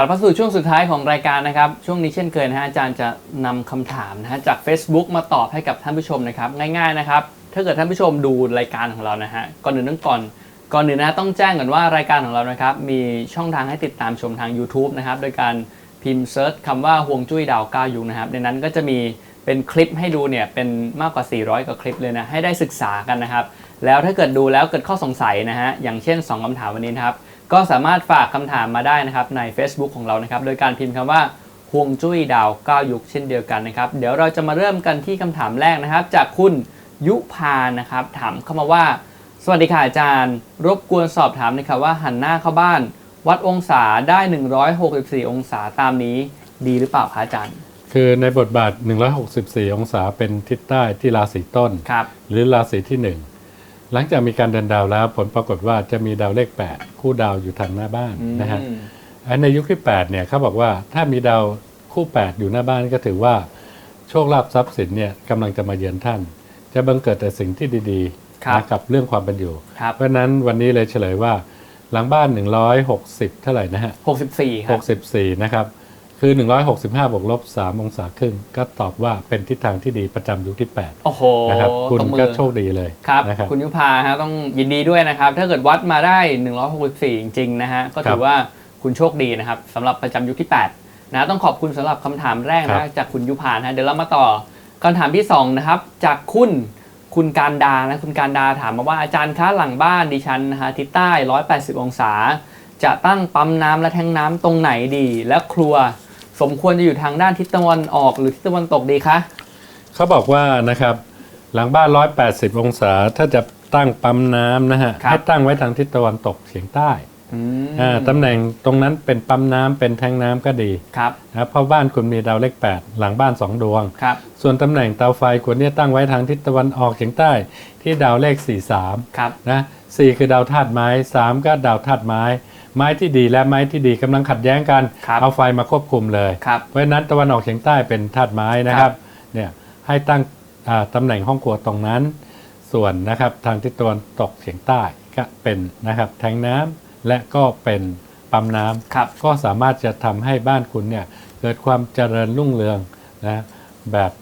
กลับมาสู่ช่วงสุดท้ายของรายการนะครับ ช่วงนี้เช่นเคยนะฮะอาจารย์จะนำคำถามนะฮะจาก Facebook มาตอบให้กับท่านผู้ชมนะครับ ง่ายๆนะครับ ถ้าเกิดท่านผู้ชมดูรายการของเรานะฮะก่อนอื่นต้องก่อนก่อนอื่นนะฮะต้องแจ้งก่อนว่ารายการของเรานะครับมีช่องทางให้ติดตามชมทาง YouTube นะครับโดยการพิมพ์เซิร์ชคำว่าห่วงจุ้ยดาวก้าวยุงนะครับในนั้นก็จะมีเป็นคลิปให้ดูเนี่ยเป็นมากกว่า 400 กว่าคลิปเลยนะให้ได้ศึกษากันนะครับ แล้วถ้าเกิดดูแล้วเกิดข้อสงสัยนะฮะอย่างเช่น 2คำถามวันนี้นะครับ ก็สามารถฝากคำถามมาได้นะครับใน Facebook ของเรานะครับ โดยการพิมพ์คำว่าห่วงจุ้ยดาว9ยุคเช่นเดียวกันนะครับ เดี๋ยวเราจะมาเริ่มกันที่คำถามแรกนะครับ จากคุณยุพานะครับ ถามเข้ามาว่า สวัสดีค่ะอาจารย์ รบกวนสอบถามหนะครับว่าหันหน้าเข้าบ้าน วัดองศาได้ 164 องศาตามนี้ ดีหรือเปล่าคะอาจารย์ คือในบทบาท 164 องศาเป็นทิศใต้ที่ราศีต้นครับหรือราศีที่1 หลังจากมีการเดินดาวแล้ว ผลปรากฏว่าจะมีดาวเลข 8 คู่ดาวอยู่ทางหน้าบ้านนะฮะอืมอันในยุคที่8เนี่ยเขาบอกว่าถ้ามีดาวคู่ 8 อยู่หน้าบ้านก็ถือว่าโชคลาภทรัพย์สินเนี่ยกำลังจะมาเยือนท่าน จะบังเกิดแต่สิ่งที่ดีครับๆนะกับเรื่องความเป็นอยู่ครับเพราะฉะนั้นวันนี้เลยเฉลยว่าหลังบ้าน 160 เท่าไหร่นะฮะ64 ครับ 64 นะครับ คือ 165บวกลบ3องศาครึ่ง ก็ตอบว่าเป็นทิศทางที่ดีประจำยุคที่โอ้โห8นะครับคุณตบมือก็โชคดีเลยครับนะครับคุณยุพาฮะต้องยินดีด้วยนะครับ ถ้าเกิดวัดมาได้ 164 จริง ๆ นะฮะ ก็ถืครัอบว่าคุณโชคดีนะครับสำหรับประจำยุคที่ 8 นะต้องขอบคุณสำหรับคำถามแรกครันะบจากคุณยุพานะฮะเดี๋ยวเรามาต่อคำถามที่ 2 นะครับ จากคุณคุณการดานะคุณการดาถามมาว่าอาจารย์คะหลังบ้านดิฉันนะฮะทิศใต้ 180 องศา จะตั้งปั๊มน้ำและแทงน้ำตรงไหนดีและครัว สมควรจะอยู่ทางด้านทิศตะวันออกหรือทิศตะวันตกดีคะเขาบอกว่านะครับหลังบ้าน 180 องศา ถ้าจะตั้งปั๊มน้ำนะฮะครับให้ตั้งไว้ทางทิศตะวันตกเฉียงใต้อืมอ่าตำแหน่งตรงนั้นเป็นปั๊มน้ำเป็นแทงน้ำก็ดีครับนะเพราะบ้านคุณมีดาวเลข 8 หลังบ้าน 2 ดวงครับส่วนตำแหน่งเตาไฟควรเนี่ยตั้งไว้ทางทิศตะวันออกเฉียงใต้ ที่ดาวเลข 43ครับนะสี่คือดาวธาตุไม้สามก็ดาวธาตุไม้ ไม้ที่ดีและไม้ที่ดีกำลังขัดแย้งกัน ครับเอาไฟมาควบคุมเลย ครับเพราะฉะนั้นตะวันออกเฉียงใต้เป็นธาตุไม้นะครับเนี่ยให้ตั้งอ่าตำแหน่งห้องครัวตรงนั้น ส่วนนะครับทางทิศตะวันตกเฉียงใต้ก็เป็นนะครับแทงน้ำและก็เป็นปั๊มน้ำ ครับ ก็สามารถจะทำให้บ้านคุณเนี่ยเกิดความเจริญรุ่งเรืองนะแบบ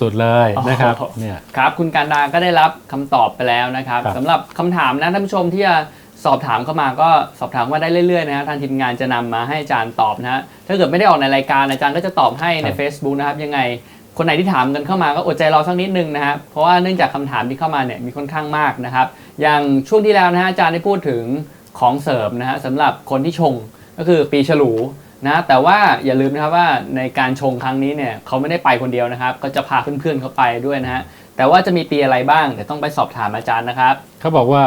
สุดๆเลยนะครับโอ้โหเนี่ย ครับคุณการดาก็ได้รับคำตอบไปแล้วนะครับครับ สำหรับคำถามนะท่านผู้ชมที่จะ สอบถามเข้ามาก็สอบถามมาได้เรื่อยๆนะฮะทางทีมงานจะนำมาให้อาจารย์ตอบนะฮะถ้าเกิดไม่ได้ออกในรายการอาจารย์ก็จะตอบให้ใน Facebook นะครับยังไง คนไหนที่ถามกันเข้ามาก็อดใจรอสักนิดนึงนะครับเพราะว่าเนื่องจากคำถามที่เข้ามาเนี่ยมีค่อนข้างมากนะครับ อย่างช่วงที่แล้วนะฮะอาจารย์ได้พูดถึงของเสริมนะฮะสำหรับคนที่ชงก็คือปีฉลูนะแต่ว่าอย่าลืมนะครับว่าในการชงครั้งนี้เนี่ยเขาไม่ได้ไปคนเดียวนะครับ ก็จะพาเพื่อนๆเขาไปด้วยนะฮะแต่ว่าจะมีปีอะไรบ้างเดี๋ยวต้องไปสอบถามอาจารย์นะครับ เขาบอกว่า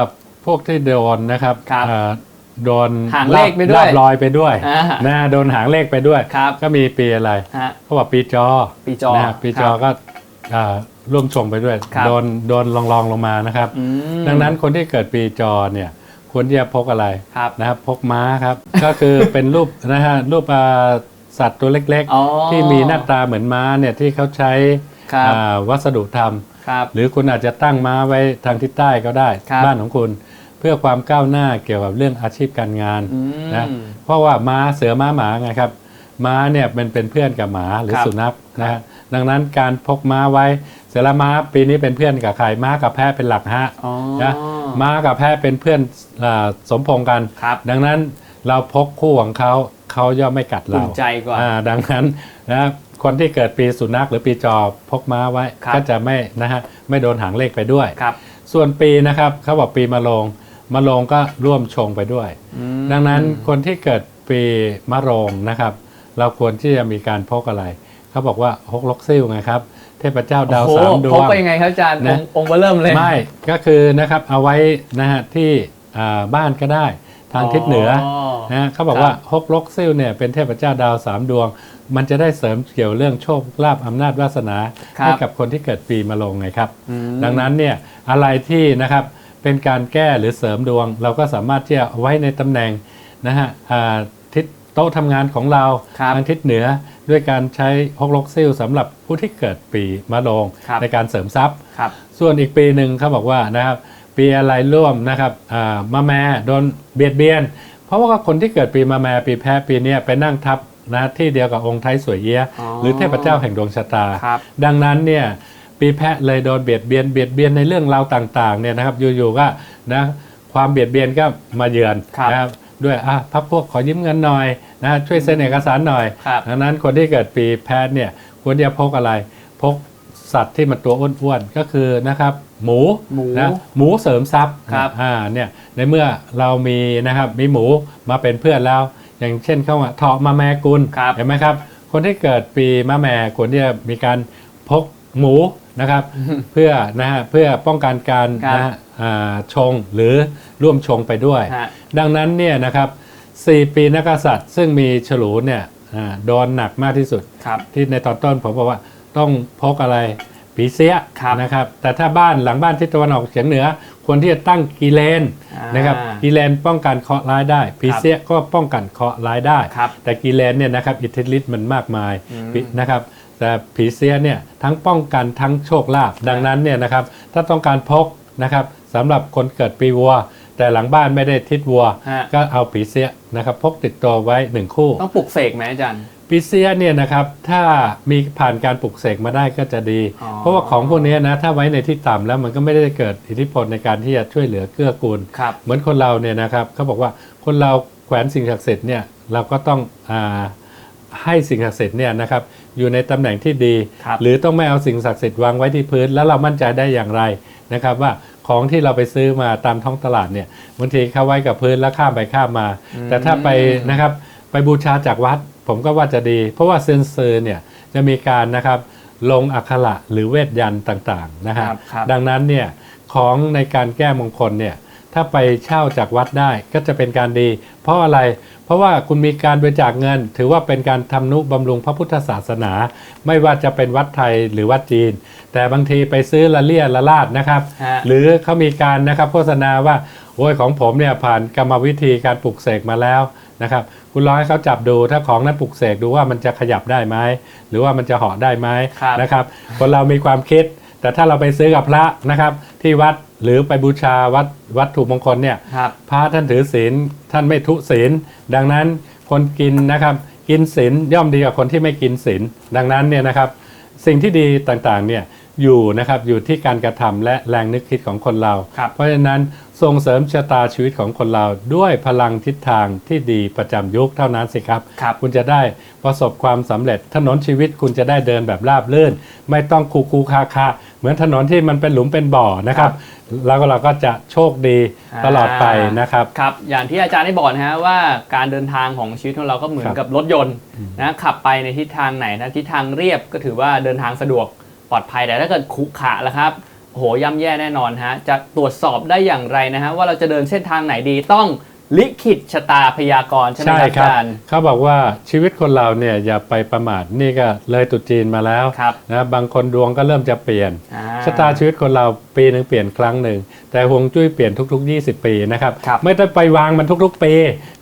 พวกที่โดนนะครับครับอ่าโดนหางเลขไปด้วยลาบลอยไปด้วยอ่านะโดนหางเลขไปด้วย ครับ ก็มีปีอะไรฮะ เขาบอกปีจอปีจอนะฮะปีจอครับก็อ่าร่วมชงไปด้วย ครับ โดนโดนลองลองๆลงมานะครับ อืมดังนั้นคนที่เกิดปีจอเนี่ยควรที่จะพกอะไรครับ นะครับพกม้าครับ ก็คือเป็นรูปนะฮะรูปอ่าสัตว์ตัวเล็กอ๋อๆ ที่มีหน้าตาเหมือนม้าเนี่ยที่เขาใช้ครับ อ่าวัสดุทำ ครับหรือคุณอาจจะตั้งม้าไว้ทางทิศใต้ก็ได้ครับบ้านของคุณ เพื่อความก้าวหน้าเกี่ยวกับเรื่องอาชีพการงานอืมนะเพราะว่าม้าเสือม้าหมาไงครับม้าเนี่ยเป็นเป็นเพื่อนกับหมาหรือครับ สุนัขนะฮะดังนั้นการพกม้าไว้เสือและม้าปีนี้เป็นเพื่อนกับใครม้ากับแพะเป็นหลักฮะ อ๋อนะม้ากับแพะเป็นเพื่อนอาสมพงษ์กัน ครับ ดังนั้นเราพกคู่ของเขา เขาย่อมไม่กัดอุ่เรานใจกว่าอ่าดังนั้นนะคนที่เกิดปีสุนัขหรือปีจอพกม้าไว้ครับก็จะไม่นะฮะไม่โดนหางเลขไปด้วยครับ ส่วนปีนะครับเขาบอกปีมะโรงมะโรงก็ร่วมชงไปด้วยอืมดังนั้นคนที่เกิดปีมะโรงนะครับ เราควรที่จะมีการพกอะไรเขาบอกว่าฮกลกซิ่วไงครับเทพเจ้าดาวโอ้โหสามดวพกงไปยังไงครับอาจารย์นะองค์องค์เบอร์เริ่มเลยไม่ก็คือนะครับเอาไว้นะฮะที่อ่าบ้านก็ได้ทางทิศเหนือ นะฮะเขาบอกว่าฮกลกซิ่วเนี่ยเป็นเทพเจ้าดาวสามดวง มันจะได้เสริมเกี่ยวเรื่องโชคลาภอำนาจวาสนาครับให้กับคนที่เกิดปีมะโรงไงครับอืมดังนั้นเนี่ยอะไรที่นะครับเป็นการแก้หรือเสริมดวง เราก็สามารถที่จะเอาไว้ในตำแหน่งนะฮะอ่าทิศโต๊ะทำงานของเราครับทางทิศเหนือด้วยการใช้ฮกลกซิลสำหรับผู้ที่เกิดปีมะโรงครับในการเสริมทรัพย์ครับส่วนอีกปีหนึ่งเขาบอกว่านะครับปีอะไรร่วมนะครับอ่ามะแม่โดนเบียดเบียน เพราะว่าคนที่เกิดปีมาแม่ปีแพะปีเนี้ยไปนั่งทับนะที่เดียวกับองค์ไทยสวยเอี้ยะอ๋อหรือเทพเจ้าแห่งดวงชะตาครับดังนั้นเนี่ยปีแพะเลยโดนเบียดเบียนเบียดเบียนในเรื่องราวต่างๆเนี่ยนะครับอยู่ๆก็นะความเบียดเบียนก็มาเยือนครับนะครับด้วยอะพักพวกขอยืมเงินหน่อยนะช่วยเซ็นเอกสารหน่อยครับดังนั้นคนที่เกิดปีแพะเนี่ยควรจะพกอะไรพก สัตว์ที่มันตัวอ้วนๆก็คือนะครับหมูหมูนะหมูเสริมทรัพย์ครับอ่าเนี่ยในเมื่อเรามีนะครับมีหมูมาเป็นเพื่อนแล้ว อย่างเช่นเข้ามาเถาะมาแมกุลครับเห็นไหมครับ คนที่เกิดปีมะแม่ควรที่จะมีการพกหมูนะครับ เพื่อนะฮะเพื่อป้องกันการครับนะฮะอ่าชงหรือร่วมชงไปด้วยฮะดังนั้นเนี่ยนะครับสี่ปีนักกษัตริย์ซึ่งมีฉลูเนี่ยอ่าโดนหนักมากที่สุดครับที่ในตอนต้นผมบอกว่า ต้องพกอะไรปีเสียครับนะครับ แต่ถ้าบ้านหลังบ้านทิศตะวันออกเฉียงเหนือ ควรที่จะตั้งกีเลนอ่านนะครับกีเลนป้องกันเคราะห์ร้ายได้ปีเสียก็ป้องกันเคราะห์ร้ายได้ครับแต่กีเลนเนี่ยนะครับอิทธิฤทธิ์มันมากมายอืมปินะครับแต่ผีเสียเนี่ยทั้งป้องกันทั้งโชคลาภดังนั้นเนี่ยนะครับถ้าต้องการพกนะครับสำหรับคนเกิดปีวัว แต่หลังบ้านไม่ได้ทิศวัวฮะก็เอาผีเสียนะครับพกติดตัวไว้หนึ่งคู่ ต้องปลุกเสกไหมอาจารย์ ปีเสียเนี่ยนะครับถ้ามีผ่านการปลูกเสกมาได้ก็จะดี อ๋อ เพราะว่าของพวกนี้นะถ้าไว้ในที่ต่ำแล้วมันก็ไม่ได้เกิดอิทธิพลในการที่จะช่วยเหลือเกื้อกูล ครับ เหมือนคนเราเนี่ยนะครับเขาบอกว่าคนเราแขวนสิ่งศักดิ์สิทธิ์เนี่ยเราก็ต้องอาให้สิ่งศักดิ์สิทธิ์เนี่ยนะครับอยู่ในตำแหน่งที่ดี ครับ หรือต้องไม่เอาสิ่งศักดิ์สิทธิ์วางไว้ที่พื้น แล้วเรามั่นใจได้อย่างไรนะครับว่าของที่เราไปซื้อมาตามท้องตลาดเนี่ยบางทีเขาไว้กับพื้นแล้วข้ามไปข้ามมา แต่ถ้าไปนะครับไปบูชาจากวัด ผมก็ว่าจะดี เพราะว่าเซนเซอร์เนี่ยจะมีการนะครับลงอักขระหรือเวทยันต์ต่างๆนะครัครับบครับดังนั้นเนี่ยของในการแก้มงคลเนี่ยถ้าไปเช่าจากวัดได้ก็จะเป็นการดี เพราะอะไร เพราะว่าคุณมีการบริจาคเงิน ถือว่าเป็นการทำนุบำรุงพระพุทธศาสนา ไม่ว่าจะเป็นวัดไทยหรือวัดจีน แต่บางทีไปซื้อละเลียละลาดนะครับฮะหรือเขามีการนะครับโฆษณาว่า โอ้ยของผมเนี่ยผ่านกรรมวิธีการปลูกเสกมาแล้วนะครับ คุณลองให้เขาจับดูถ้าของนั้นปลูกเสกดูว่ามันจะขยับได้ไหมหรือว่ามันจะเหาะได้ไหมครับนะครับ คนเรามีความคิด แต่ถ้าเราไปซื้อกับพระนะครับ ที่วัดหรือไปบูชาวัดวัตถุมงคลเนี่ยครับ พระท่านถือศีลท่านไม่ทุศีลดังนั้นคนกินนะครับกินศีลย่อมดีกว่าคนที่ไม่กินศีลดังนั้นเนี่ยนะครับ สิ่งที่ดีต่างๆเนี่ย อยู่นะครับอยู่ที่การกระทำและแรงนึกคิดของคนเราครับเพราะฉะนั้นส่งเสริมชะตาชีวิตของคนเราด้วยพลังทิศทางที่ดีประจำยุคเท่านั้นสิครับครับคุณจะได้ประสบความสำเร็จถนนชีวิตคุณจะได้เดินแบบราบรื่น ไม่ต้องคูคูคาคาเหมือนถนนที่มันเป็นหลุมเป็นบ่อนะครับแล้วก็เราก็จะโชคดีตลอดไปนะครับครับ อย่างที่อาจารย์ได้บอกนะฮะว่าการเดินทางของชีวิตของเราก็เหมือนครับกับรถยนต์นะขับไปในทิศทางไหนนะทิศทางเรียบก็ถือว่าเดินทางสะดวก ปลอดภัยแต่ถ้าเกิดขรุขระแล้วครับโอ้โหย่ำแย่แน่นอนฮะจะตรวจสอบได้อย่างไรนะฮะว่าเราจะเดินเส้นทางไหนดีต้องลิขิตชะตาพยากรณ์ใช่ไหมใช่ครับครับอาจารย์เขาบอกว่าชีวิตคนเราเนี่ยอย่าไปประมาทนี่ก็เลยตรุษจีนมาแล้วครับนะบางคนดวงก็เริ่มจะเปลี่ยนอ่ชะตาชีวิตคนเราปีหนึ่งเปลี่ยนครั้งหนึ่งแต่ฮวงจุ้ยเปลี่ยนทุก ๆ 20 ปีนะครับครับไม่ต้องไปวางมันทุก ๆ ปี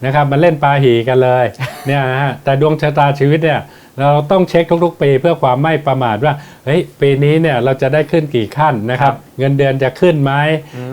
นะครับมันเล่นปาหีกันเลยเนี่ยนะฮะแต่ดวงชะตาชีวิตเนี่ย เราต้องเช็คทุกๆปีเพื่อความไม่ประมาทว่าเฮ้ยปีนี้เนี่ยเราจะได้ขึ้นกี่ขั้นนะครับ เงินเดือนจะขึ้นไหม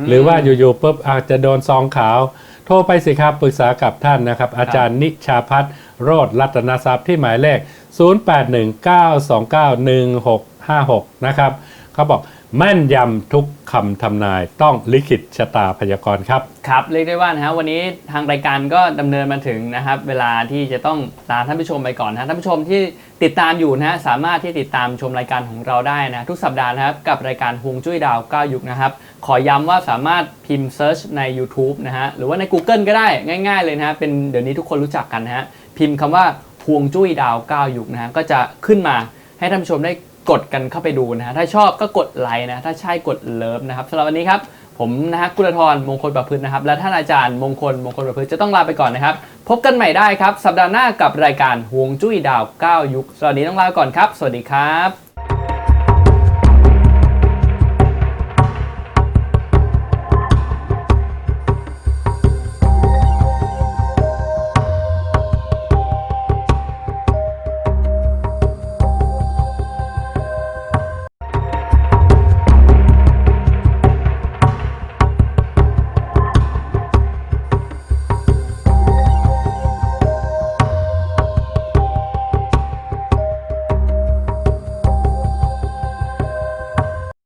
มหรือว่าอยู่ๆปุ๊บอาจจะโดนซองขาว โทรไปสิครับปรึกษากับท่านนะครับ อาจารย์นิชาพัฒน์โรดรัตนทรัพย์ที่หมายเลข 0819291656 นะครับเขาบอก แม่นยำทุกคำทำนายต้องลิขิตชะตาพยากรณ์ครับ ครับเรียกได้ว่านะฮะวันนี้ทางรายการก็ดำเนินมาถึงนะครับ เวลาที่จะต้องลาท่านผู้ชมไปก่อนนะท่านผู้ชมที่ติดตามอยู่นะฮะสามารถที่ติดตามชมรายการของเราได้นะ ทุกสัปดาห์นะครับ กับรายการฮวงจุ้ยดาว9ยุคนะครับ ขอย้ำว่าสามารถพิมพ์เซิร์ชใน YouTube นะฮะหรือว่าใน Google ก็ได้ง่ายๆเลยนะฮะเป็นเดี๋ยวนี้ทุกคนรู้จักกันนะฮะพิมพ์คำว่าฮวงจุ้ยดาว9ยุคนะฮะก็จะขึ้นมาให้ท่านผู้ชมได้ กดกันเข้าไปดูนะฮะถ้าชอบก็กดไลค์นะถ้าใช่กดเลิฟนะครับสำหรับวันนี้ครับผมนะฮะกุลธรมงคลประพฤตินะครับ และท่านอาจารย์มงคลมงคลประพฤติจะต้องลาไปก่อนนะครับ พบกันใหม่ได้ครับ สัปดาห์หน้ากับรายการหวงจุ้ยดาว 9 ยุคสวัสดีต้องลาไปก่อนครับ สวัสดีครับ